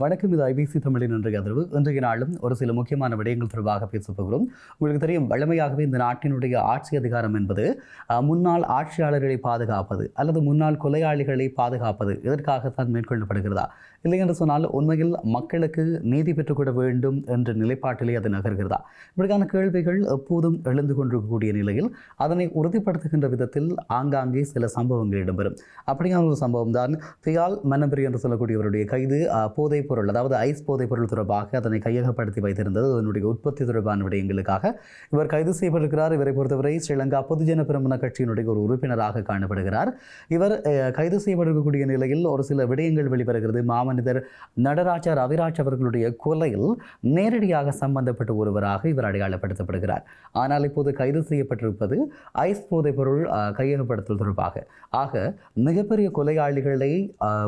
வணக்கம். இது ஐபிசி தமிழின் இன்றைய அதிர்வு. இன்றைய நாளும் ஒரு சில முக்கியமான விடயங்கள் தொடர்பாக பேசப்போகிறோம் உங்களுக்கு தெரியும் வழமையாகவே இந்த நாட்டினுடைய ஆட்சி அதிகாரம் என்பது அஹ், முன்னாள் ஆட்சியாளர்களை பாதுகாப்பது அல்லது முன்னாள் கொலையாளிகளை பாதுகாப்பது இதற்காகத்தான் மேற்கொள்ளப்படுகிறதா? இல்லை என்று சொன்னால் உண்மையில் மக்களுக்கு நீதி பெற்றுக்கொள்ள வேண்டும் என்ற நிலைப்பாட்டிலே அது நகர்கிறதா? இப்படிக்கான கேள்விகள் எப்போதும் எழுந்து கொண்டிருக்கக்கூடிய நிலையில் அதனை உறுதிப்படுத்துகின்ற விதத்தில் ஆங்காங்கே சில சம்பவங்கள் இடம்பெறும். அப்படியான ஒரு சம்பவம் தான் பியால் மன்னபிரி என்று சொல்லக்கூடியவருடைய கைது போதைப் பொருள் அதாவது ஐஸ் போதைப் பொருள் தொடர்பாக அதனை கையகப்படுத்தி வைத்திருந்தது. அதனுடைய உற்பத்தி தொடர்பான விடயங்களுக்காக இவர் கைது செய்யப்பட்டிருக்கிறார். இவரை பொறுத்தவரை ஸ்ரீலங்கா பொதுஜன பெரமுன கட்சியினுடைய ஒரு உறுப்பினராக காணப்படுகிறார். இவர் கைது செய்யப்பட்டிருக்கக்கூடிய நிலையில் ஒரு சில விடயங்கள் வெளிவருகிறது. மனிதர் நடராஜா ரவிராஜ் அவர்களுடைய கொலையில் நேரடியாக சம்பந்தப்பட்ட ஒருவராக இவர் அடையாளப்படுத்தப்படுகிறார். ஆனால் இப்போது கைது செய்யப்பட்டிருப்பது ஐஸ் போதைப்பொருள் கையகப்படுத்தல் தொடர்பாக. ஆக மிகப்பெரிய கொலையாளிகளை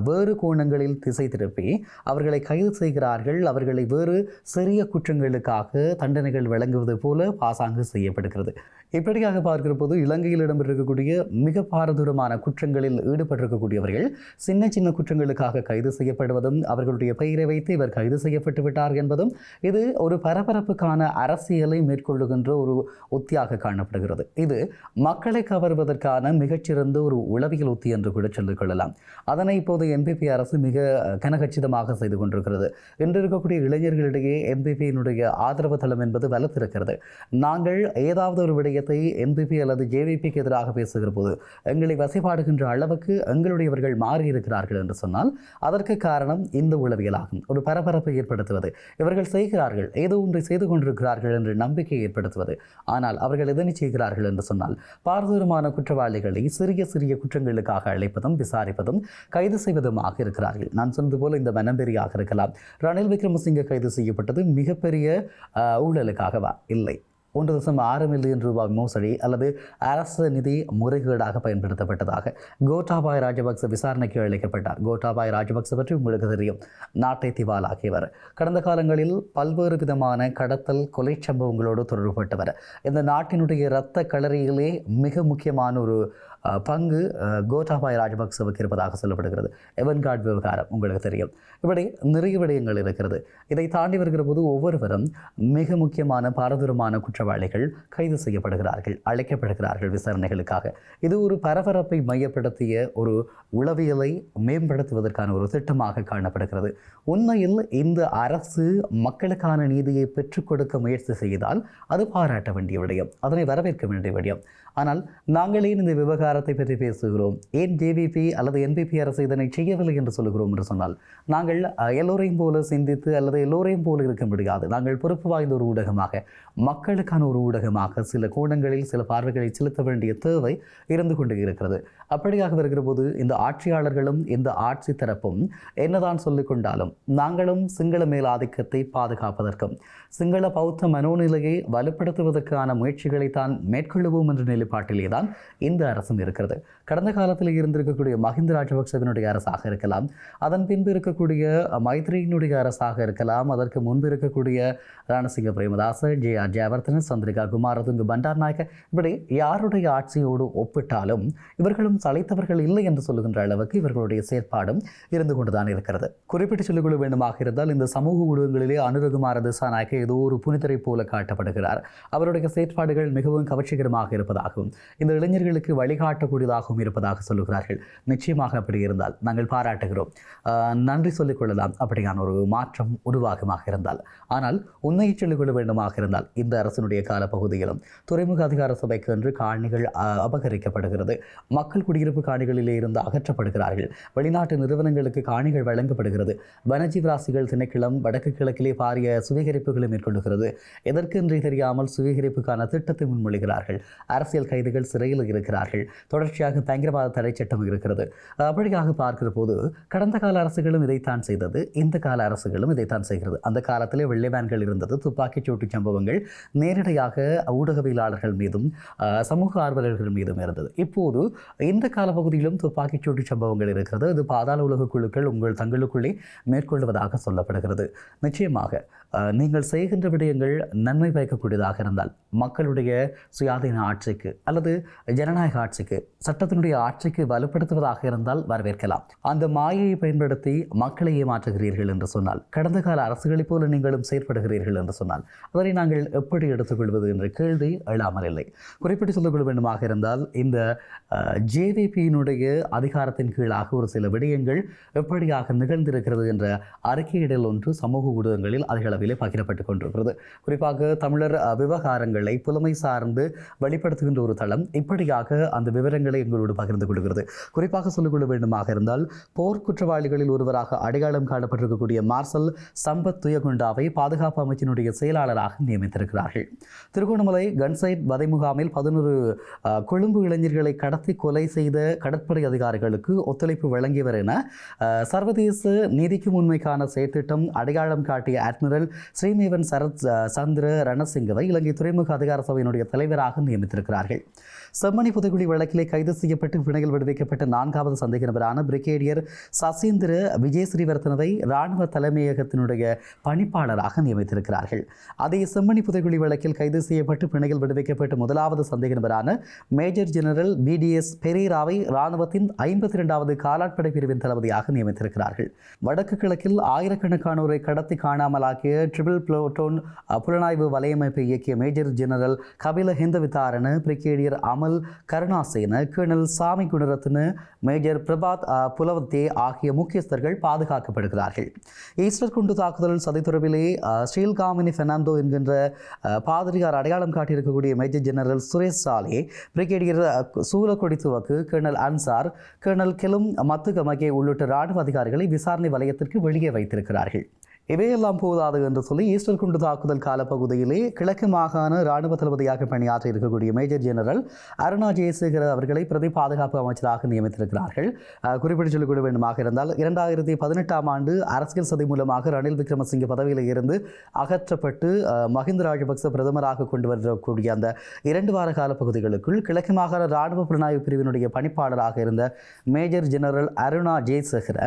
வேறு கோணங்களில் திசை திருப்பி அவர்களை கைது செய்கிறார்கள். அவர்களை வேறு சிறிய குற்றங்களுக்காக தண்டனைகள் வழங்குவது போல பாசாங்கு செய்யப்படுகிறது. இப்படியாக பார்க்கிற போது இலங்கையில் இடம்பெற்றிருக்கக்கூடிய மிக பாரதூரமான குற்றங்களில் ஈடுபட்டிருக்கக்கூடியவர்கள் சின்ன சின்ன குற்றங்களுக்காக கைது செய்யப்படுவதும் அவர்களுடைய பெயரை வைத்து இவர் கைது செய்யப்பட்டு விட்டார் என்பதும் இது ஒரு பரபரப்புக்கான அரசியலை மேற்கொள்ளுகின்ற ஒரு உத்தியாக காணப்படுகிறது. இது மக்களை கவர்வதற்கான மிகச்சிறந்த ஒரு உளவியல் உத்தி என்று கூட சொல்லிக் கொள்ளலாம். அதனை இப்போது என்பிபி அரசு மிக கனகச்சிதமாக செய்து கொண்டிருக்கிறது. இன்று இருக்கக்கூடிய இளைஞர்களிடையே என்பிபியினுடைய ஆதரவு தளம் என்பது வலுத்திருக்கிறது. நாங்கள் ஏதாவது ஒரு விடயத்தை என்பிபி அல்லது ஜேவிபிக்கு எதிராக பேசுகிற போது எங்களை வசைபாடுகின்ற அளவுக்கு எங்களுடையவர்கள் மாறி இருக்கிறார்கள் என்று சொன்னால் அதற்கு காரணம் இந்த உளவியலாகும். ஒரு பரபரப்பை ஏற்படுத்துவது. இவர்கள் செய்கிறார்கள். ஏதோ ஒன்றை செய்து கொண்டிருக்கிறார்கள் என்று நம்பிக்கை ஏற்படுத்துவது. ஆனால் அவர்கள் எதனை செய்கிறார்கள் என்று சொன்னால் பாரதூரமான குற்றவாளிகளை சிறிய சிறிய குற்றங்களுக்காக அழைப்பதும் விசாரிப்பதும் கைது செய்வதுமாக இருக்கிறார்கள். நான் சொன்னது போல இந்த மனம்பெரியாக இருக்கலாம். ரணில் விக்ரமசிங்க கைது செய்யப்பட்டது மிகப்பெரிய ஊழலுக்காகவா? இல்லை. ஒன்று தசம் ஆறு மில்லியன் ரூபாய் மோசடி அல்லது அரசு நிதி முறைகேடாக பயன்படுத்தப்பட்டதாக கோட்டாபாய் ராஜபக்ச விசாரணைக்கு அழைக்கப்பட்டார். கோட்டாபாய் ராஜபக்ச பற்றி உங்களுக்கு தெரியும். நாட்டை ஆகியவர் கடந்த காலங்களில் பல்வேறு விதமான கடத்தல் கொலை சம்பவங்களோடு தொடர்புபட்டவர். இந்த நாட்டினுடைய இரத்த களரியிலே மிக முக்கியமான ஒரு பங்கு அஹ், கோட்டாபாய் ராஜபக்சவுக்கு இருப்பதாக சொல்லப்படுகிறது. எவன்கார்ட் விவகாரம் உங்களுக்கு தெரியும். இப்படி நிறைய விடயங்கள் இருக்கிறது. இதை தாண்டி வருகிற போது ஒவ்வொருவரும் மிக முக்கியமான பாரதூரமான குற்றவாளிகள் கைது செய்யப்படுகிறார்கள் அழைக்கப்படுகிறார்கள் விசாரணைகளுக்காக. இது ஒரு பரபரப்பை மையப்படுத்திய ஒரு உளவியலை மேம்படுத்துவதற்கான ஒரு திட்டமாக காணப்படுகிறது. உண்மையில் இந்த அரசு மக்களுக்கான நீதியை பெற்றுக் கொடுக்க முயற்சி செய்தால் அது பாராட்ட வேண்டிய விடயம் அதனை வரவேற்க வேண்டிய விடயம். ஆனால் நாங்களே இந்த விவகாரம் அதிகாரத்தை பற்றி பேசுகிறோம். ஏன் ஜேவிபி அல்லது என்பிபி அரசு இதனை செய்யவில்லை என்று சொல்லுகிறோம் என்று சொன்னால் நாங்கள் எல்லோரையும் போல சிந்தித்து அல்லது எல்லோரையும் போல இருக்க முடியாது. நாங்கள் பொறுப்பு வாய்ந்த ஒரு ஊடகமாக மக்களுக்கான ஒரு ஊடகமாக சில கோணங்களில் சில பார்வைகளை செலுத்த வேண்டிய தேவை இருந்து கொண்டு இருக்கிறது. அப்படியாக வருகிற போது இந்த ஆட்சியாளர்களும் இந்த ஆட்சி தரப்பும் என்னதான் சொல்லிக் கொண்டாலும் நாங்களும் சிங்கள மேலாதிக்கத்தை பாதுகாப்பதற்கும் சிங்கள பௌத்த மனோநிலையை வலுப்படுத்துவதற்கான முயற்சிகளை தான் மேற்கொள்ளுவோம் என்ற நிலைப்பாட்டிலே தான் இந்த அரசும் இருக்கிறது. கடந்த காலத்தில் இருந்திருக்கக்கூடிய மஹிந்த ராஜபக்சவினுடைய அரசாக இருக்கலாம். அதன் பின்பு இருக்கக்கூடிய மைத்ரியினுடைய அரசாக இருக்கலாம். அதற்கு முன்பு இருக்கக்கூடிய Ranasinghe Premadasa J R Jayewardene Chandrika Kumaratunga Bandaranaike இப்படி யாருடைய ஆட்சியோடு ஒப்பிட்டாலும் இவர்களும் சளைத்தவர்கள் இல்லை என்று சொல்லுகின்ற அளவுக்கு இவர்களுடைய செயற்பாடும் இருந்து கொண்டுதான் இருக்கிறது. குறிப்பிட்டு சொல்லிக்கொள்ள வேண்டுமாக இருந்தால் இந்த சமூக ஊடகங்களிலே அனுரகுமார திசாநாயக்க ஏதோ ஒரு புனிதரை போல காட்டப்படுகிறார். அவருடைய செயற்பாடுகள் மிகவும் கவர்ச்சிகரமாக இருப்பதாகவும் இந்த இளைஞர்களுக்கு வழிகாட்டக்கூடியதாகவும் இருப்பதாக சொல்லுகிறார்கள். நிச்சயமாக அப்படி இருந்தால் நாங்கள் பாராட்டுகிறோம். நன்றி சொல்லிக்கொள்ளலாம் அப்படியான ஒரு மாற்றம் உருவாகமாக இருந்தால். ஆனால் உண்மையை சொல்லிக்கொள்ள வேண்டுமாக இருந்தால் இந்த அரசினுடைய காலப்பகுதியிலும் துறைமுக அதிகார சபைக்கு என்று காணிகள் அபகரிக்கப்படுகிறது. மக்கள் குடியிருப்பு காணிகளிலே இருந்து அகற்றப்படுகிறார்கள். வெளிநாட்டு நிறுவனங்களுக்கு காணிகள் வழங்கப்படுகிறது. வனஜீவராசிகள் திணைக்களம் வடக்கு கிழக்கிலே பாரிய சுவீகரிப்புகளை மேற்கொள்ளுகிறது. எதற்கென்றே தெரியாமல் சுவீகரிப்புக்கான திட்டத்தை முன்மொழிகிறார்கள். அரசியல் கைதிகள் சிறையில் இருக்கிறார்கள். தொடர்ச்சியாக பயங்கரவாத தடை சட்டம் இருக்கிறது. அப்படியாக பார்க்கிற போது கடந்த கால அரசுகளும் இதைத்தான் செய்தது. இந்த கால அரசுகளும் இதைத்தான் செய்கிறது. அந்த காலத்திலே வெள்ளைவான்கள் இருந்தது துப்பாக்கிச் சூட்டு சம்பவங்கள் நேரடியாக ஊடகவியலாளர்கள் மீதும் சமூக ஆர்வலர்கள் மீதும் இருந்தது. இப்போது இந்த காலப்பகுதியிலும் துப்பாக்கிச் சூட்டு சம்பவங்கள் இருக்கிறது. இது பாதாள உலக குழுக்கள் உங்கள் தங்களுக்குள்ளே மேற்கொள்வதாக சொல்லப்படுகிறது. நிச்சயமாக நீங்கள் செய்கின்ற விடயங்கள் நன்மை பயக்கக்கூடியதாக இருந்தால் மக்களுடைய சுயாதீன ஆட்சிக்கு அல்லது ஜனநாயக ஆட்சிக்கு சட்டத்தை சட்டத்தினுடைய ஆட்சிக்கு வலுப்படுத்துவதாக இருந்தால் வரவேற்கலாம். அந்த மாயையை பயன்படுத்தி மக்களை ஏமாற்றுகிறீர்கள் என்று சொன்னால் கடந்த கால அரசுகளைப் போல நீங்களும் செயற்படுகிறீர்கள் என்று சொன்னால் அதனை நாங்கள் எப்படி எடுத்துக்கொள்வது என்ற கேள்வி எழாமல் இல்லை. குறிப்பிட்டு சொல்லிக்கொள்ள வேண்டுமாக இருந்தால் இந்த ஜேவிபியினுடைய அதிகாரத்தின் கீழாக ஒரு சில விடயங்கள் எப்படியாக நிகழ்ந்திருக்கிறது என்ற அறிக்கையிடல் ஒன்று சமூக ஊடகங்களில் அதிக அளவிலே பகிரப்பட்டுக் கொண்டிருக்கிறது. குறிப்பாக தமிழர் விவகாரங்களை புலமை சார்ந்து வெளிப்படுத்துகின்ற ஒரு தளம் இப்படியாக அந்த விவரங்களை உங்களோடு பகிர்ந்து கொள்கிறது. குறிப்பாக சொல்லிக்கொள்ள வேண்டுமாக இருந்தால் போர் குற்றவாளிகளில் ஒருவராக அடையாளம் காணப்பட்டிருக்கக்கூடிய மார்சல் சம்பத் துயகுண்டாவை பாதுகாப்பு அமைச்சினுடைய செயலாளராக நியமித்திருக்கிறார்கள். திருகோணமலை கன்சைட் வதை முகாமில் பதினொரு கொழும்பு இளைஞர்களை கடத்தி கொலை செய்த கடற்படை அதிகாரிகளுக்கு ஒத்துழைப்பு வழங்கியவர் என சர்வதேச நீதிக்கு உண்மைக்கான செயற்திட்டம் அடையாளம் காட்டிய அட்மிரல் ஸ்ரீமேவன் சரத் சந்திர ரணசிங்கவை இலங்கை துறைமுக அதிகார சபையினுடைய தலைவராக நியமித்திருக்கிறார்கள். செம்மணி புதைக்குழி வழக்கிலே கைது செய்ய செய்யப்பட்டு வினையில் விடுவிக்கப்பட்ட நான்காவது சந்தேக நபரான பிரிகேடியர் சசீந்திர விஜய் ஸ்ரீவர்த்தனவை இராணுவ தலைமையகத்தினுடைய பணிப்பாளராக நியமித்திருக்கிறார்கள். அதே செம்மணி புதைகுழி வழக்கில் கைது செய்யப்பட்டு பிணையில் விடுவிக்கப்பட்ட முதலாவது சந்தேக நபரான மேஜர் ஜெனரல் பிடிஎஸ் பெரேராவை இராணுவத்தின் ஐம்பத்தி இரண்டாவது காலாட்படை பிரிவின் தளபதியாக நியமித்திருக்கிறார்கள். வடக்கு கிழக்கில் ஆயிரக்கணக்கானோரை கடத்தி காணாமலாக்கிய ட்ரிபிள் புளோட்டோன் புலனாய்வு வலையமைப்பை இயக்கிய major general Kapila Hendawitharana brigadier Amal Karunasena colonel சாமி குணரத்ன மேஜர் பிரபாத் புலவத்தே ஆகிய முக்கியஸ்தர்கள் பாதுகாக்கப்படுகிறார்கள். ஈஸ்டர் குண்டு தாக்குதல் சதித்துறவிலே அஹ், ஸ்ரீல்காமினி பெர்னாண்டோ என்கின்ற பாதிரியார் அடையாளம் காட்டியிருக்கக்கூடிய major general Suresh Salley brigadier அஹ், சூலக்கொடி துவக்கு அன்சார் கர்னல் கெலும் மத்துகமகே உள்ளிட்ட ராணுவ அதிகாரிகளை விசாரணை வலயத்திற்கு வெளியே வைத்திருக்கிறார்கள். இவையெல்லாம் போதாது என்று சொல்லி ஈஸ்டர் குண்டு தாக்குதல் காலப்பகுதியிலே கிழக்கு மாகாண இராணுவ தளபதியாக பணியாற்ற இருக்கக்கூடிய மேஜர் ஜெனரல் அருணா ஜெயசேகர் அவர்களை பிரதி பாதுகாப்பு அமைச்சராக நியமித்திருக்கிறார்கள். அஹ், குறிப்பிட்டு சொல்லிக்கொள்ள வேண்டுமாக இருந்தால் இரண்டாயிரத்தி பதினெட்டாம் ஆண்டு அரசியல் சதி மூலமாக ரணில் விக்ரமசிங்க பதவியில் இருந்து அகற்றப்பட்டு மஹிந்த ராஜபக்ச பிரதமராக கொண்டு வரக்கூடிய அந்த இரண்டு வார கால பகுதிகளுக்குள் கிழக்கு மாகாண இராணுவ புலனாய்வு பிரிவினுடைய பணிப்பாளராக இருந்த மேஜர் ஜெனரல் அருணா ஜெயசேகர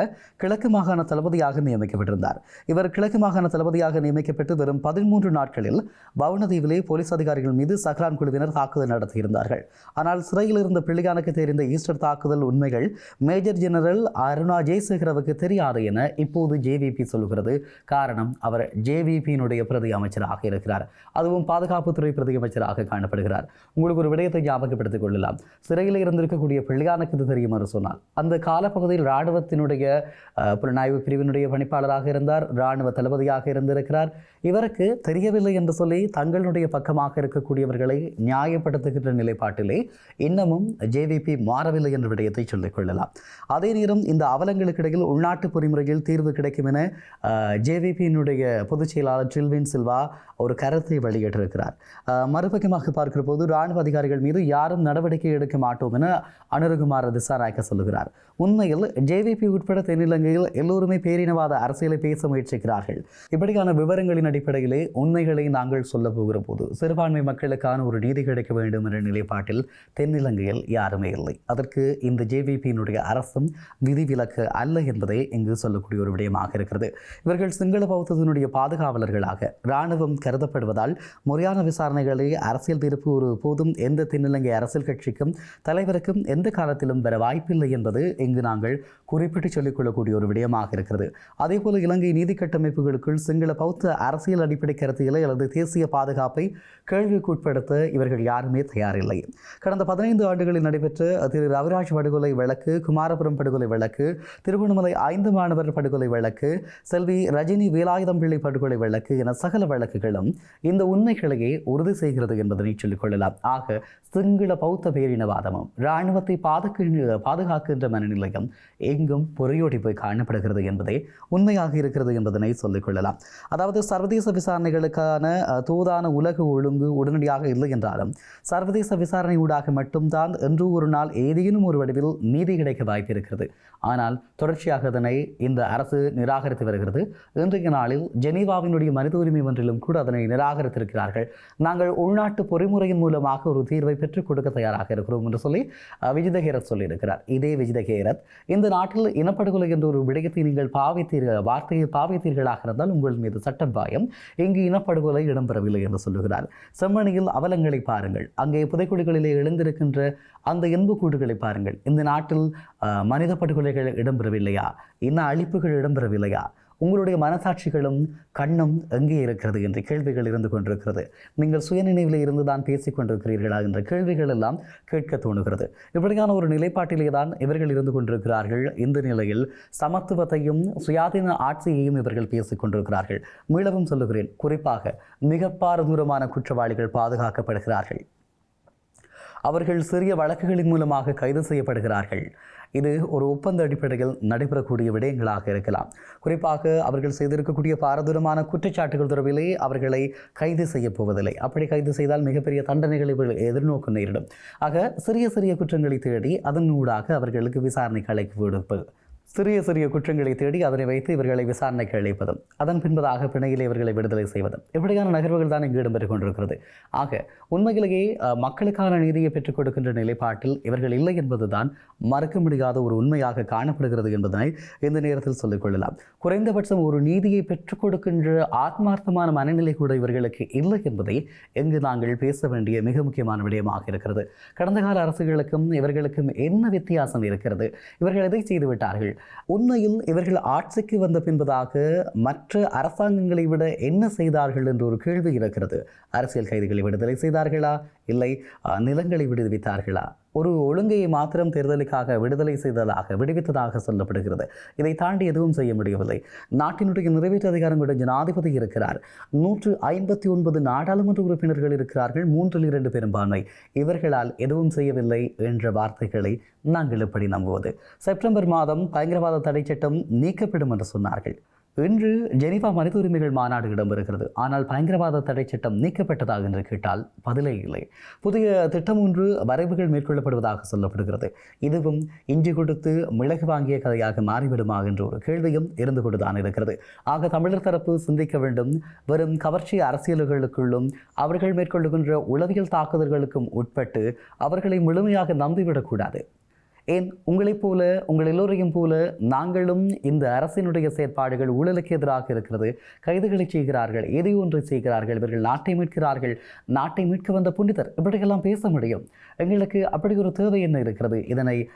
கிழக்கு மாகாண தளபதியாக நியமிக்கப்பட்டிருந்தார். இவர் கிழக்கு மாகாண தளபதியாக நியமிக்கப்பட்டு வெறும் பதிமூன்று நாட்களில் பவுனதீவிலே போலீஸ் அதிகாரிகள் மீது சஹ்ரான் குழுவினர் தாக்குதல் நடத்தியிருந்தார்கள். ஆனால் சிறையில் இருந்த பிள்ளையானுக்கு தெரிந்த ஈஸ்டர் தாக்குதல் உண்மைகள் மேஜர் ஜெனரல் அருணா ஜெயசேகரவுக்கு தெரியாது என இப்போது ஜேவிபி சொல்கிறது காரணம் அவர் ஜேவிபியினுடைய பிரதி அமைச்சராக இருக்கிறார். அதுவும் பாதுகாப்புத்துறை பிரதி அமைச்சராக காணப்படுகிறார். உங்களுக்கு ஒரு விடயத்தை ஞாபகப்படுத்திக் கொள்ளலாம். சிறையில் இருந்திருக்கக்கூடிய பிள்ளையானுக்கு இது தெரியும் என்று சொன்னால் அந்த காலப்பகுதியில் இராணுவத்தினுடைய புலனாய்வு பிரிவினுடைய பணிப்பாளராக இருந்தார். இராணுவ தளபதியாக இருந்திருக்கிறார். இவருக்கு தெரியவில்லை என்று சொல்லி தங்களுடைய பக்கமாக இருக்கக்கூடியவர்களை நியாயப்படுத்துகின்ற நிலைப்பாட்டிலே இன்னமும் ஜேவிபி மாறவில்லை என்ற விடயத்தை சொல்லிக் கொள்ளலாம். அதே நேரம் இந்த அவலங்களுக்கு இடையில் உள்நாட்டு பொறிமுறையில் தீர்வு கிடைக்கும் என ஜேவிபியினுடைய பொதுச் செயலாளர் ட்ரில்வின் சில்வா ஒரு கருத்தை வெளியிட்டிருக்கிறார். மறுபக்கமாக பார்க்கிற போது இராணுவ அதிகாரிகள் மீது யாரும் நடவடிக்கை எடுக்க மாட்டோம் என அனுருகுமார் திசாநாயக்க சொல்லுகிறார். உண்மையில் ஜேவிபி உட்பட தென்னிலங்கையில் எல்லோருமே பேரினவாத அரசியலை பேச முயற்சிக்கிறார்கள். இப்படியான விவரங்களின் அடிப்படையிலே உண்மைகளை நாங்கள் சொல்ல போகிற போது சிறுபான்மை மக்களுக்கான ஒரு நீதி கிடைக்க வேண்டும் என்ற நிலைப்பாட்டில் தென்னிலங்கையில் யாருமே இல்லை. அதற்கு இந்த ஜேவிபியினுடைய அரசும் விதிவிலக்கு அல்ல என்பதை இங்கு சொல்லக்கூடிய ஒரு விடயமாக இருக்கிறது. இவர்கள் சிங்கள பௌத்தத்தினுடைய பாதுகாவலர்களாக இராணுவம் கருதப்படுவதால் முறையான விசாரணைகளை அரசியல் தீர்ப்பு ஒரு போதும் எந்த தென்னிலங்கை அரசியல் கட்சிக்கும் தலைவருக்கும் எந்த காலத்திலும் பெற வாய்ப்பில்லை என்பது இங்கு நாங்கள் குறிப்பிட்டு சொல்லிக்கொள்ளக்கூடிய ஒரு விடயமாக இருக்கிறது. அதேபோல இலங்கை நீதி கட்டமைப்புகளுக்குள் சிங்கள பௌத்த அரசியல் அடிப்படை கருத்தியலை அல்லது தேசிய பாதுகாப்பை கேள்விக்குட்படுத்த இவர்கள் யாருமே தயாரில்லை. கடந்த பதினைந்து ஆண்டுகளில் நடைபெற்ற திரு ரவிராஜ் படுகொலை வழக்கு குமாரபுரம் படுகொலை வழக்கு திருகோணமலை ஐந்து மாணவர் படுகொலை வழக்கு செல்வி ரஜினி வேலாயுதம் பிள்ளை படுகொலை வழக்கு என சகல வழக்குகளும் இந்த உண்மைகளையே உறுதி செய்கிறது என்பதனை சொல்லிக்கொள்ளலாம் ஆக சிங்கள பௌத்த பேரினவாதமும் இராணுவத்தை பாதுக்கு பாதுகாக்கின்ற நிலையம் எங்கும் பொறையோடி போய் காணப்படுகிறது என்பதே உண்மையாக இருக்கிறது என்பதனை சொல்லிக்கொள்ளலாம் அதாவது சர்வதேச விசாரணைகளுக்கான தூதான உலக ஒழுங்கு உடனடியாக இல்லை என்றாலும் சர்வதேச விசாரணை ஊடாக மட்டும்தான் என்று ஒரு நாள் ஏதேனும் ஒரு வடிவில் நீதி கிடைக்க வாய்ப்பு இருக்கிறது ஆனால் தொடர்ச்சியாக அதனை இந்த அரசு நிராகரித்து வருகிறது. இன்றைய நாளில் ஜெனீவாவினுடைய மனித உரிமை ஒன்றிலும் கூட அதனை நிராகரித்திருக்கிறார்கள். நாங்கள் உள்நாட்டு பொறிமுறையின் மூலமாக ஒரு தீர்வை பெற்றுக் கொடுக்க தயாராக இருக்கிறோம் என்று சொல்லி விஜிதகேரர் விஜித ஹேரத் சொல்லியிருக்கிறார். இதே விஜிதகேரர் ஹேரத் இந்த நாட்டில் இனப்படுகொலை என்ற ஒரு விடயத்தை நீங்கள் பாவித்தீர்கள் வார்த்தையை பாவித்தீர்களாக இருந்தால் உங்கள் மீது சட்டம் பாயம். இங்கு இனப்படுகொலை இடம்பெறவில்லை என்று சொல்லுகிறார். செம்மணியில் அவலங்களை பாருங்கள். அங்கே புதைக்குழிகளிலே எழுந்திருக்கின்ற அந்த எண்புக்கூடுகளை பாருங்கள். இந்த நாட்டில் மனித படுகொலைகள் இடம்பெறவில்லையா? இன அழிப்புகள் இடம்பெறவில்லையா? உங்களுடைய மனசாட்சிகளும் கண்ணும் எங்கே இருக்கிறது என்ற கேள்விகள் இருந்து கொண்டிருக்கிறது. நீங்கள் சுயநினைவில் இருந்து தான் பேசிக் கொண்டிருக்கிறீர்களா என்ற கேள்விகள் எல்லாம் கேட்க தோணுகிறது. இப்படியான ஒரு நிலைப்பாட்டிலே தான் இவர்கள் இருந்து கொண்டிருக்கிறார்கள். இந்த நிலையில் சமத்துவத்தையும் சுயாதீன ஆட்சியையும் இவர்கள் பேசிக் கொண்டிருக்கிறார்கள். மீளவும் சொல்லுகிறேன் குறிப்பாக மிக பாரதூரமான குற்றவாளிகள் பாதுகாக்கப்படுகிறார்கள். அவர்கள் சிறிய வழக்குகளின் மூலமாக கைது செய்யப்படுகிறார்கள். இது ஒரு ஒப்பந்த அடிப்படையில் நடைபெறக்கூடிய விடயங்களாக இருக்கலாம். குறிப்பாக அவர்கள் செய்திருக்கக்கூடிய பாரதூரமான குற்றச்சாட்டுகள் தொடர்பிலே அவர்களை கைது செய்யப்போவதில்லை அப்படி கைது செய்தால் மிகப்பெரிய தண்டனைகளை இவர்கள் எதிர்நோக்க நேரிடும். ஆக சிறிய சிறிய குற்றங்களை தேடி அதன் ஊடாக அவர்களுக்கு விசாரணைக்கு அழைப்பு விடுப்பது சிறிய சிறிய குற்றங்களை தேடி அதனை வைத்து இவர்களை விசாரணைக்கு அழைப்பதும் அதன் பின்பதாக பிணையில் இவர்களை விடுதலை செய்வதும் இப்படியான நகர்வுகள் தான் இங்கு இடம்பெற்றுக் கொண்டிருக்கிறது. ஆக உண்மையிலேயே மக்களுக்கான நீதியை பெற்றுக் கொடுக்கின்ற நிலைப்பாட்டில் இவர்கள் இல்லை என்பதுதான் மறக்க முடியாத ஒரு உண்மையாக காணப்படுகிறது என்பதனை இந்த நேரத்தில் சொல்லிக்கொள்ளலாம் குறைந்தபட்சம் ஒரு நீதியை பெற்றுக் கொடுக்கின்ற ஆத்மார்த்தமான மனநிலை கூட இவர்களுக்கு இல்லை என்பதை எங்கு நாங்கள் பேச வேண்டிய மிக முக்கியமான விடயமாக இருக்கிறது. கடந்த கால அரசுகளுக்கும் இவர்களுக்கும் என்ன வித்தியாசம் இருக்கிறது? இவர்கள் எதை செய்துவிட்டார்கள்? உண்மையில் இவர்கள் ஆட்சிக்கு வந்த பின்பதாக மற்ற அரசாங்கங்களை விட என்ன செய்தார்கள் என்ற ஒரு கேள்வி இருக்கிறது அரசியல் கைதிகளை விடுதலை செய்தார்களா? இல்லை நிலங்களை விடுவித்தார்களா? ஒரு ஒழுங்கை மாத்திரம் தேர்தலுக்காக விடுதலை செய்ததாக விடுவித்ததாக சொல்லப்படுகிறது. இதை தாண்டி எதுவும் செய்ய முடியவில்லை. நாட்டினுடைய நிறைவேற்று அதிகாரம் கொண்ட ஜனாதிபதி இருக்கிறார். நூற்று ஐம்பத்தி ஒன்பது நாடாளுமன்ற உறுப்பினர்கள் இருக்கிறார்கள். மூன்றில் இரண்டு பெரும்பான்மை. இவர்களால் எதுவும் செய்யவில்லை என்ற வார்த்தைகளை நாங்கள் எப்படி நம்புவது. செப்டம்பர் மாதம் பயங்கரவாத தடை சட்டம் நீக்கப்படும் என்று சொன்னார்கள். இன்று ஜெனிவா மனித உரிமைகள் மாநாடு இடம்பெறுகிறது. ஆனால் பயங்கரவாத தடை சட்டம் நீக்கப்பட்டதாக என்று கேட்டால் பதிலே இல்லை. புதிய திட்டம் ஒன்று வரைவுகள் மேற்கொள்ளப்படுவதாக சொல்லப்படுகிறது. இதுவும் இஞ்சி கொடுத்து மிளகு வாங்கிய கதையாக மாறிவிடுமா என்ற ஒரு கேள்வியும் இருந்து கொண்டுதான் இருக்கிறது. ஆக தமிழர் தரப்பு சிந்திக்க வேண்டும். வெறும் கவர்ச்சி அரசியல்களுக்குள்ளும் அவர்கள் மேற்கொள்ளுகின்ற உளவியல் தாக்குதல்களுக்கும் உட்பட்டு அவர்களை முழுமையாக நம்பிவிடக்கூடாது. ஏன்? உங்களைப் போல உங்கள் எல்லோரையும் போல நாங்களும் இந்த அரசினுடைய செயற்பாடுகள் ஊழலுக்கு எதிராக இருக்கிறது. கைதுகளை செய்கிறார்கள் எதை ஒன்றை செய்கிறார்கள் இவர்கள் நாட்டை மீட்கிறார்கள் நாட்டை மீட்க வந்த புனிதர். இப்படியெல்லாம் பேச முடியும். எங்களுக்கு அப்படி ஒரு தேவை என்ன இருக்கிறது? இதனை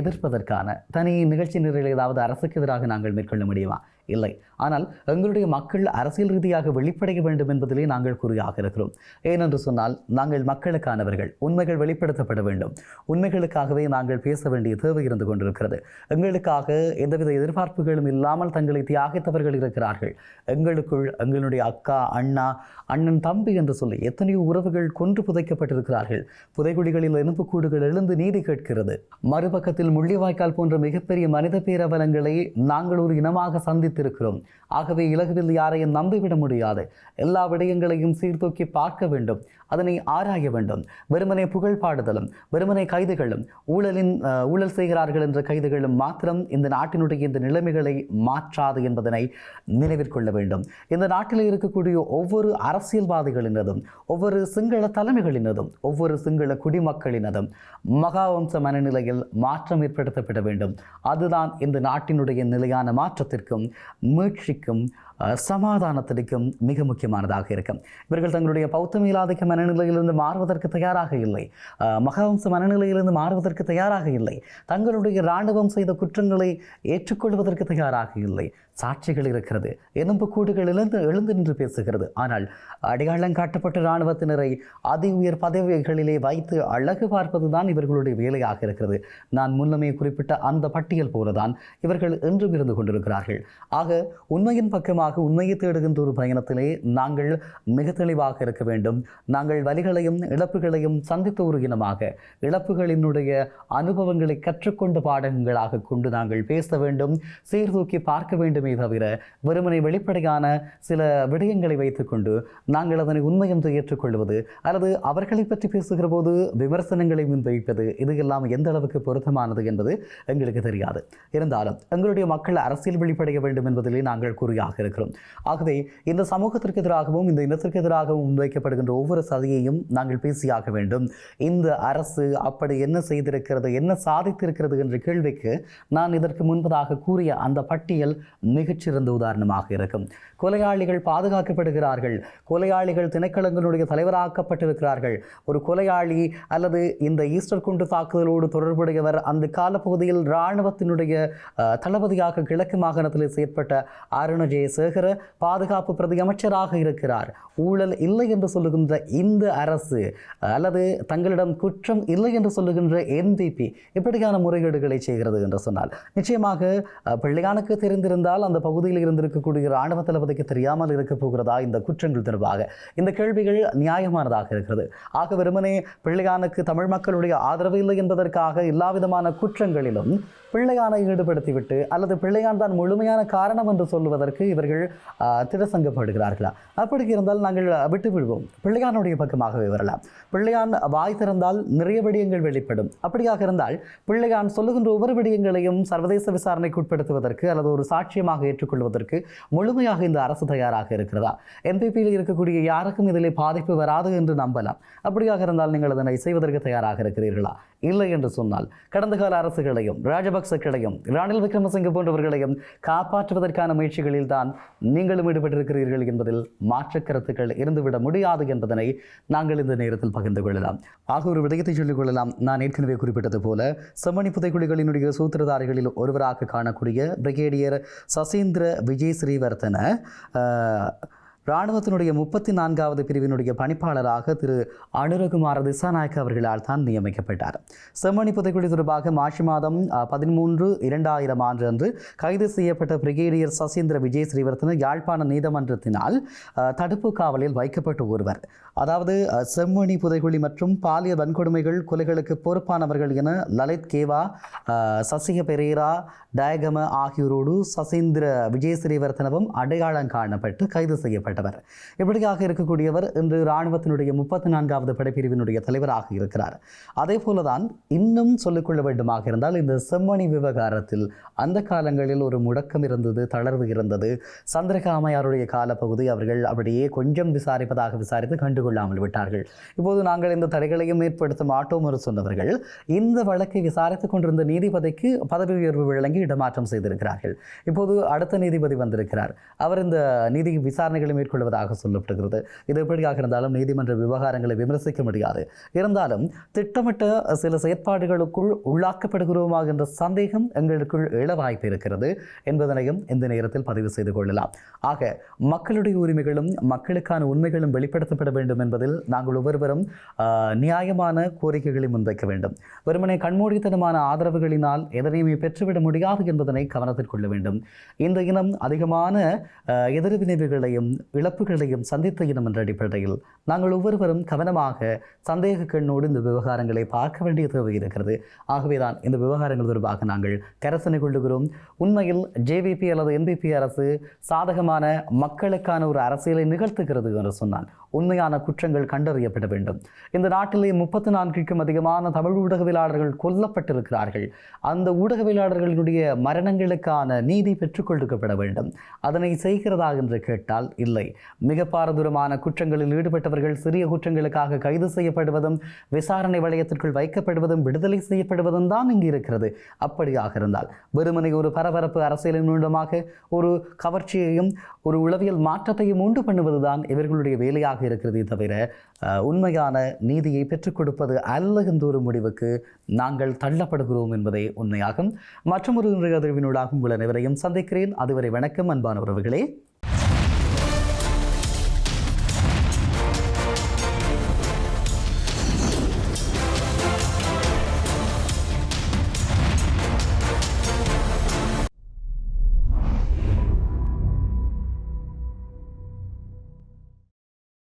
எதிர்ப்பதற்கான தனி நிகழ்ச்சி நிரல் ஏதாவது அரசுக்கு எதிராக நாங்கள் மேற்கொள்ள முடியுமா? இல்லை. ஆனால் எங்களுடைய மக்கள் அரசியல் ரீதியாக வெளிப்படைய வேண்டும் என்பதிலே நாங்கள் குறியாக இருக்கிறோம். ஏனென்று சொன்னால் நாங்கள் மக்களுக்கானவர்கள். உண்மைகள் வெளிப்படுத்தப்பட வேண்டும். உண்மைகளுக்காகவே நாங்கள் பேச வேண்டிய தேவை இருந்து கொண்டிருக்கிறது. எங்களுக்காக எந்தவித எதிர்பார்ப்புகளும் இல்லாமல் தங்களை தியாகித்தவர்கள் இருக்கிறார்கள். எங்களுக்குள் எங்களுடைய அக்கா அண்ணா அண்ணன் தம்பி என்று சொல்லி எத்தனையோ உறவுகள் கொன்று புதைக்கப்பட்டிருக்கிறார்கள். புதைகுழிகளில் எலும்புக்கூடுகள் எழுந்து நீதி கேட்கிறது. மறுபக்கத்தில் முள்ளிவாய்க்கால் போன்ற மிகப்பெரிய மனித பேரவலங்களை நாங்கள் ஒரு இனமாக சந்தித்திருக்கிறோம். ஆகவே இலகுவில் யாரையும் நம்பிவிட முடியாது. எல்லா விடயங்களையும் சீர்தூக்கி பார்க்க வேண்டும். அதனை ஆராய வேண்டும். வெறுமனை புகழ் பாடுதலும் வெறுமனை கைதுகளும் ஊழலின் ஊழல் செய்கிறார்கள் என்ற கைதுகளும் மாத்திரம் இந்த நாட்டினுடைய இந்த நிலைமைகளை மாற்றாது என்பதனை நினைவிற்கொள்ள வேண்டும். இந்த நாட்டில் இருக்கக்கூடிய ஒவ்வொரு அரசியல்வாதிகளினதும் ஒவ்வொரு சிங்கள தலைமைகளினதும் ஒவ்வொரு சிங்கள குடிமக்களினதும் மகாவம்ச மனநிலையில் மாற்றம் ஏற்படுத்தப்பட வேண்டும். அதுதான் இந்த நாட்டினுடைய நிலையான மாற்றத்திற்கும் மீட்சிக்கும் சமாதானத்திற்கும் மிக முக்கியமானதாக இருக்கும். இவர்கள் தங்களுடைய பௌத்த மேலாதிக்க மனநிலையிலிருந்து மாறுவதற்கு தயாராக இல்லை. மகவம்ச மகாவம்ச மனநிலையிலிருந்து மாறுவதற்கு தயாராக இல்லை. தங்களுடைய இராணுவம் செய்த குற்றங்களை ஏற்றுக்கொள்வதற்கு தயாராக இல்லை. சாட்சிகள் இருக்கிறது. எலும்பு கூடுகள் எழுந்து எழுந்து நின்று பேசுகிறது. ஆனால் அடையாளம் காட்டப்பட்ட இராணுவத்தினரை அதி உயர் பதவிகளிலே வைத்து அழகு பார்ப்பதுதான் இவர்களுடைய வேலையாக இருக்கிறது. நான் முன்னமே குறிப்பிட்ட அந்த பட்டியல் போலதான் இவர்கள் என்றும் இருந்து கொண்டிருக்கிறார்கள். ஆக உண்மையின் பக்கமாக உண்மையை தேடுகின்ற ஒரு பயணத்திலே நாங்கள் மிக தெளிவாக இருக்க வேண்டும். நாங்கள் வலிகளையும் இழப்புகளையும் சந்தித்த ஒரு இனமாக இழப்புகளினுடைய அனுபவங்களை கற்றுக்கொண்ட பாடகங்களாக கொண்டு நாங்கள் பேச வேண்டும். சீர்தூக்கி பார்க்க வேண்டுமே தவிர வெறுமனை வெளிப்படையான சில விடயங்களை வைத்துக்கொண்டு நாங்கள் அதனை உண்மை என்று ஏற்றுக்கொள்வது அல்லது அவர்களை பற்றி பேசுகிற போது விமர்சனங்களை முன்வைப்பது இது எல்லாம் எந்த அளவுக்கு பொருத்தமானது என்பது எங்களுக்கு தெரியாது. இருந்தாலும் எங்களுடைய மக்கள் அரசியல் வெளிப்படைய வேண்டும் என்பதிலே நாங்கள் குறியாக இருக்கிறோம். ஆகவே இந்த சமூகத்திற்கு எதிராகவும் இந்த இனத்திற்கு எதிராகவும் முன்வைக்கப்படுகின்ற ஒவ்வொரு சதியையும் நாங்கள் பேசியாக வேண்டும். இந்த அரசு அப்படி என்ன செய்திருக்கிறது என்ன சாதித்திருக்கிறது என்ற கேள்விக்கு நான் இதற்கு முன்பதாக கூறிய அந்த பட்டியல் மிகச்சிறந்த உதாரணமாக இருக்கும். கொலையாளிகள் பாதுகாக்கப்படுகிறார்கள். கொலையாளிகள் திணைக்களங்களுடைய தலைவராக்கப்பட்டிருக்கிறார்கள். ஒரு கொலையாளி அல்லது இந்த ஈஸ்டர் குண்டு தாக்குதலோடு தொடர்புடையவர் அந்த காலப்பகுதியில் இராணுவத்தினுடைய தளபதியாக கிழக்கு மாகாணத்தில் செயற்பட்ட அருண சேகர பாதுகாப்பு பிரதி அமைச்சராக இருக்கிறார். ஊழல் இல்லை என்று சொல்லுகின்ற இந்த அரசு அல்லது தங்களிடம் குற்றம் இல்லை என்று சொல்லுகின்ற என்பிபி இப்படியான முறைகேடுகளை செய்கிறது என்று சொன்னால் நிச்சயமாக பிள்ளையானுக்கு தெரிந்திருந்தால் அந்த பகுதியில் இருந்திருக்கக்கூடிய ராணுவ தளபதிக்கு தெரியாமல் இருக்க போகிறதா இந்த குற்றங்கள் தொடர்பாக? இந்த கேள்விகள் நியாயமானதாக இருக்கிறது. ஆக வெறுமனே பிள்ளையானுக்கு தமிழ் மக்களுடைய ஆதரவு இல்லை என்பதற்காக எல்லாவிதமான குற்றங்களிலும் பிள்ளையானை ஈடுபடுத்திவிட்டு அல்லது பிள்ளையான் தான் முழுமையான காரணம் என்று சொல்லுவதற்கு இவர்கள் திரசங்கப்படுகிறார்களா அப்படி இருந்தால் நாங்கள் விட்டு விடுவோம் பிள்ளையானுடைய பக்கமாகவே வரலாம். பிள்ளையான் வாய் திறந்தால் நிறைய விடயங்கள் வெளிப்படும். அப்படியாக இருந்தால் பிள்ளையான் சொல்லுகின்ற ஒவ்வொரு விடயங்களையும் சர்வதேச விசாரணைக்கு உட்படுத்துவதற்கு அல்லது ஒரு சாட்சியமாக ஏற்றுக்கொள்வதற்கு முழுமையாக இந்த அரசு தயாராக இருக்கிறதா? எம்பிபியில் இருக்கக்கூடிய யாருக்கும் இதில் பாதிப்பு வராது என்று நம்பலாம். அப்படியாக இருந்தால் நீங்கள் அதனை செய்வதற்கு தயாராக இருக்கிறீர்களா? இல்லை என்று சொன்னால் கடந்த கால அரசுகளையும் ராஜபக்சக்களையும் ரணில் விக்ரமசிங்க போன்றவர்களையும் காப்பாற்றுவதற்கான முயற்சிகளில் தான் நீங்களும் ஈடுபட்டிருக்கிறீர்கள் என்பதில் மாற்றுக் கருத்துக்கள் இருந்துவிட முடியாது என்பதனை நாங்கள் இந்த நேரத்தில் பகிர்ந்து கொள்ளலாம். ஆக ஒரு விடயத்தை சொல்லிக் கொள்ளலாம். நான் ஏற்கனவே குறிப்பிட்டது போல செம்மணி புதைக்குழிகளினுடைய சூத்திரதாரிகளில் ஒருவராக காணக்கூடிய பிரிகேடியர் சசீந்திர விஜய் ஸ்ரீவர்த்தன இராணுவத்தினுடைய முப்பத்தி நான்காவது பிரிவினுடைய பணிப்பாளராக திரு அனுரகுமார திசாநாயக்க அவர்களால் தான் நியமிக்கப்பட்டார். செம்மணி புதைக்குழி தொடர்பாக மார்ச் மாதம் பதிமூன்று இரண்டாயிரம் ஆண்டு அன்று கைது செய்யப்பட்ட பிரிகேடியர் சசீந்திர விஜய் ஸ்ரீவர்த்தன யாழ்ப்பாண நீதிமன்றத்தினால் தடுப்பு காவலில் வைக்கப்பட்ட ஒருவர். அதாவது செம்மணி புதைக்குழி மற்றும் பாலியல் வன்கொடுமைகள் கொலைகளுக்கு பொறுப்பானவர்கள் என லலித் கேவா சசிக பெரேரா டயகம ஆகியோரோடு சசீந்திர விஜய் ஸ்ரீவர்த்தனவும் அடையாளம் காணப்பட்டு கைது செய்யப்பட்டவர் இப்படியாக இருக்கக்கூடியவர் இன்று இராணுவத்தினுடைய முப்பத்தி நான்காவது படைப்பிரிவினுடைய தலைவராக இருக்கிறார். அதே போலதான் இன்னும் சொல்லிக்கொள்ள வேண்டுமாக இருந்தால் இந்த செம்மணி விவகாரத்தில் அந்த காலங்களில் ஒரு முடக்கம் இருந்தது தளர்வு இருந்தது. சந்திரகாமையாருடைய காலப்பகுதி அவர்கள் அப்படியே கொஞ்சம் விசாரிப்பதாக விசாரித்து கண்டுகொள்ளாமல் விட்டார்கள். இப்போது நாங்கள் இந்த தடைகளையும் ஏற்படுத்த மாட்டோம் என்று சொன்னவர்கள் இந்த வழக்கை விசாரித்துக் கொண்டிருந்த நீதிபதிக்கு பதவி உயர்வு வழங்கி இடமாற்றம் செய்திருக்கிறார்கள். இப்போது அடுத்த நீதிபதி வந்திருக்கிறார். அவர் இந்த நீதி விசாரணைகளை மேற்கொள்வதாக சொல்லப்படுகிறது இது எப்படியாக இருந்தாலும் நீதிமன்ற விவகாரங்களை விமர்சிக்க முடியாது. இருந்தாலும் திட்டமிட்ட சில செயற்பாடுகளுக்குள் உள்ளாக்கப்படுகிறோமா என்ற சந்தேகம் எங்களுக்குள் எழ வாய்ப்பு இருக்கிறது என்பதனையும் இந்த நேரத்தில் பதிவு செய்து கொள்ளலாம். ஆக மக்களுடைய உரிமைகளும் மக்களுக்கான உண்மைகளும் வெளிப்படுத்தப்பட வேண்டும் என்பதில் நாங்கள் ஒவ்வொருவரும் நியாயமான கோரிக்கைகளை முன்வைக்க வேண்டும். வெறுமனே கண்மூடித்தனமான ஆதரவுகளினால் எதனையுமே பெற்றுவிட முடியாது என்பதனை கவனத்தில் கொள்ள வேண்டும். இந்த இனம் அதிகமான எதிர்வினைவுகளையும் இழப்புகளையும் சந்தித்த இனம் என்ற அடிப்படையில் நாங்கள் ஒவ்வொருவரும் கவனமாக சந்தேக கண்ணோடு இந்த விவகாரங்களை பார்க்க வேண்டிய தேவை இருக்கிறது. ஆகவேதான் இந்த விவகாரங்கள் தொடர்பாக நாங்கள் கரசனை கொள்ளுகிறோம். உண்மையில் ஜேவிபி அல்லது என்பிபி அரசு சாதகமான மக்களுக்கான ஒரு அரசியலை நிகழ்த்துகிறது என்று சொன்னான். உண்மையான குற்றங்கள் கண்டறியப்பட வேண்டும். இந்த நாட்டிலே முப்பத்தி நான்குக்கும் அதிகமான தமிழ் ஊடகவியலாளர்கள் கொல்லப்பட்டிருக்கிறார்கள். அந்த ஊடகவியலாளர்களுடைய மரணங்களுக்கான நீதி பெற்றுக் வேண்டும். அதனை செய்கிறதா என்று கேட்டால் இல்லை. மிக பாரதூரமான குற்றங்களில் ஈடுபட்ட ஈடுபட்டவர்கள் சிறிய குற்றங்களுக்காக கைது செய்யப்படுவதும் விசாரணை வளையத்திற்குள் வைக்கப்படுவதும் விடுதலை செய்யப்படுவதும் தான் இங்கு இருக்கிறது. அப்படியாக இருந்தால் வெறுமனை ஒரு பரபரப்பு அரசியலின் மூலமாக ஒரு கவர்ச்சியையும் ஒரு உளவியல் மாற்றத்தையும் உண்டு பண்ணுவதுதான் இவர்களுடைய வேலையாக இருக்கிறதே தவிர உண்மையான நீதியை பெற்றுக் கொடுப்பது அல்ல என்ற ஒரு முடிவுக்கு நாங்கள் தள்ளப்படுகிறோம் என்பதே உண்மையாகும். மற்றொரு இன்றைய அதிர்வினூடாக உங்கள் அனைவரையும் சந்திக்கிறேன். அதுவரை வணக்கம் அன்பான உறவுகளே.